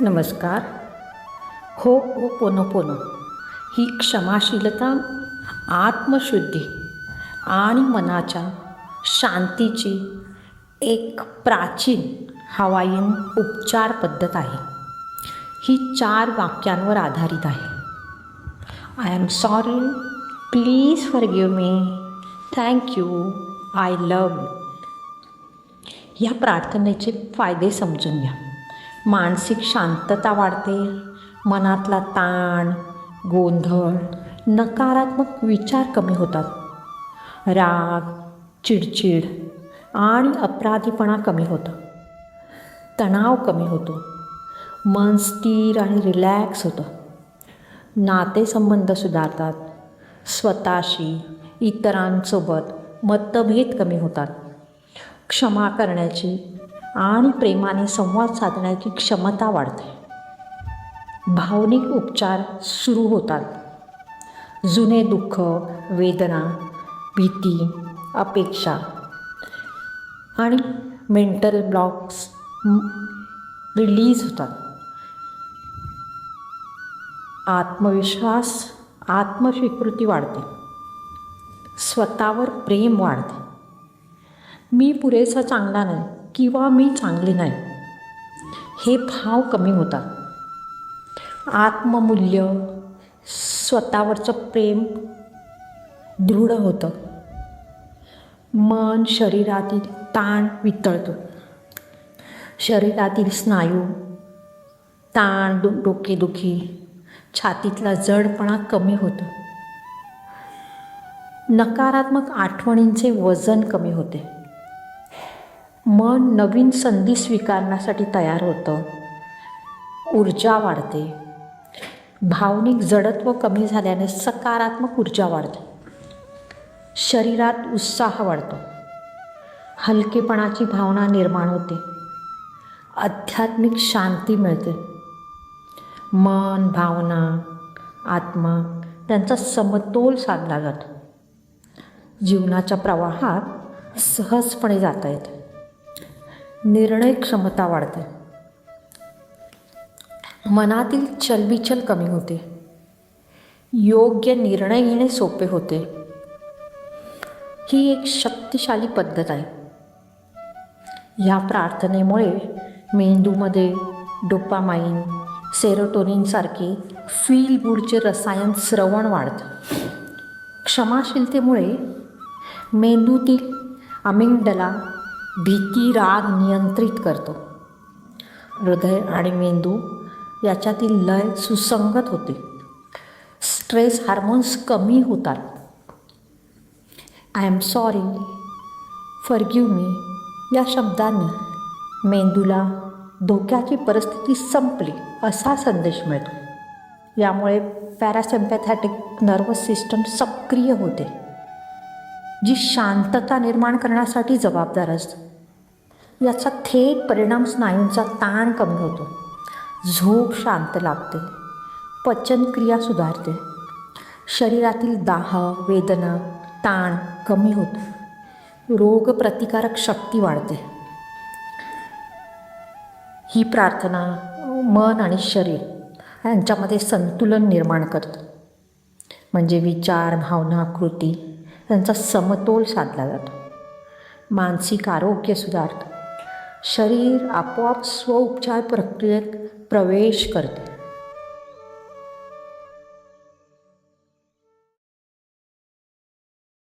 नमस्कार. हो ओ पोनो पोनो. ही क्षमाशीलता आत्मशुद्धी आणि मनाच्या शांतीची एक प्राचीन हवाईन उपचार पद्धत आहे. ही चार वाक्यांवर आधारित आहे. I am sorry please forgive me thank you I love या प्रार्थनेचे फायदे समजून घ्या. मानसिक शांतता वाढते. मनातला ताण गोंधळ नकारात्मक विचार कमी होतात. राग चिडचिड आणि अपराधीपणा कमी होतं. तणाव कमी होतो. मन स्थिर आणि रिलॅक्स होतं. नातेसंबंध सुधारतात. स्वतःशी इतरांसोबत मतभेद कमी होतात. क्षमा करण्याची आणि प्रेमाने संवाद साधण्याची क्षमता वाढते. भावनिक उपचार सुरू होतात. जुने दुःख वेदना भीती अपेक्षा आणि मेंटल ब्लॉक्स रिलीज होतात. आत्मविश्वास आत्मस्वीकृती वाढते. स्वतःवर प्रेम वाढते. मी पुरेसा चांगला नाही. किंवा मी चांगले नाही. हे भाव कमी होतात. आत्ममूल्य स्वतःवरचं प्रेम दृढ होतं. मन शरीरातील ताण वितळतो. शरीरातील स्नायू ताण डो डोकेदुखी छातीतला जडपणा कमी होतो. नकारात्मक आठवणींचे वजन कमी होते. मन नवीन संधी स्वीकारण्यासाठी तयार होतं. ऊर्जा वाढते. भावनिक जडत्व कमी झाल्याने सकारात्मक ऊर्जा वाढते. शरीरात उत्साह वाढतो. हलकेपणाची भावना निर्माण होते. आध्यात्मिक शांती मिळते. मन भावना आत्मा त्यांचा समतोल साधला जातो. जीवनाच्या प्रवाहात सहजपणे जाता येते. निर्णय क्षमता वाढते. मनातील चलबिचल कमी होते. योग्य निर्णय घेणे सोपे होते. ही एक शक्तिशाली पद्धत आहे. या प्रार्थनेमुळे मेंदूमध्ये डोपामाइन सेरोटोनिनसारखे फील गुडचे रसायन स्रवण वाढतं. क्षमाशीलतेमुळे मेंदूतील अमिंगडला भीती राग नियंत्रित करतो. हृदय आणि मेंदू याच्यातील लय सुसंगत होते. स्ट्रेस हार्मोन्स कमी होतात. I am sorry forgive me या शब्दांनी मेंदूला धोक्याची परिस्थिती संपली असा संदेश मिळतो. यामुळे पॅरासिम्पॅथॅटिक नर्वस सिस्टम सक्रिय होते. जी शांतता निर्माण करण्यासाठी जबाबदार असते. याचा थेट परिणाम स्नायूंचा ताण कमी होतो. झोप शांत लागते पचनक्रिया सुधारते. शरीरातील दाह वेदना ताण कमी होतो. रोगप्रतिकारक शक्ती वाढते. ही प्रार्थना मन आणि शरीर यांच्यामध्ये संतुलन निर्माण करतं. म्हणजे विचार भावना कृती यांचा समतोल साधला जातो. मानसिक आरोग्य सुधारतं. शरीर आपोआप स्वउपचार प्रक्रियेत प्रवेश करते.